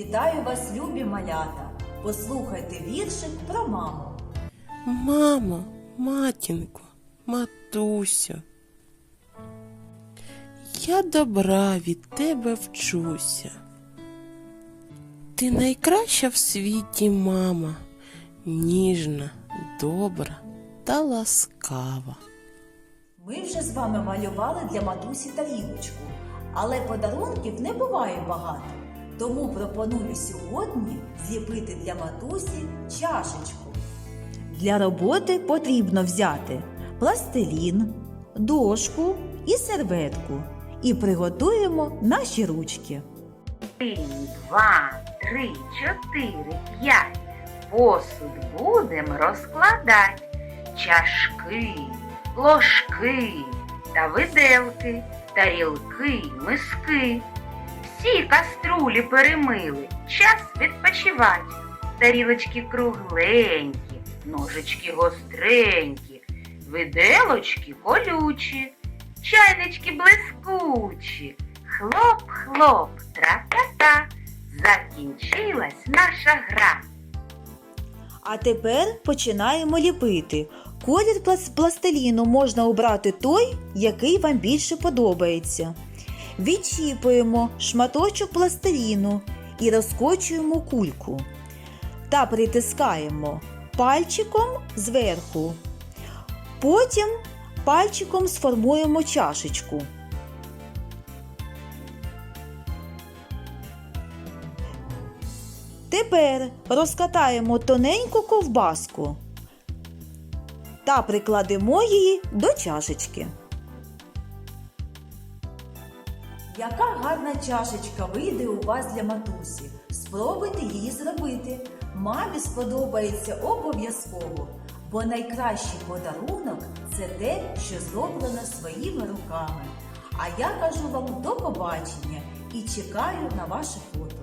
Вітаю вас, любі малята! Послухайте віршик про маму. Мамо, матінко, матусю. Я добра від тебе вчуся. Ти найкраща в світі мама, ніжна, добра та ласкава. Ми вже з вами малювали для матусі тарілочку, але подарунків не буває багато. Тому пропоную сьогодні зліпити для матусі чашечку. Для роботи потрібно взяти пластилін, дошку і серветку. І приготуємо наші ручки. Один, два, три, чотири, п'ять. Посуд будем розкладать. Чашки, ложки та виделки, тарілки, миски. Всі каструлі перемили, час відпочивать. Тарілочки кругленькі, ножички гостренькі, виделочки колючі, чайнички блискучі. Хлоп-хлоп, тра-та-та, закінчилась наша гра. А тепер починаємо ліпити. Колір плас- пластиліну можна обрати той, який вам більше подобається. Відчіпуємо шматочок пластиліну і розкочуємо кульку та притискаємо пальчиком зверху. Потім пальчиком сформуємо чашечку. Тепер розкатаємо тоненьку ковбаску та прикладемо її до чашечки. Яка гарна чашечка вийде у вас для матусі. Спробуйте її зробити. Мамі сподобається обов'язково, бо найкращий подарунок це те, що зроблено своїми руками. А я кажу вам до побачення і чекаю на ваше фото.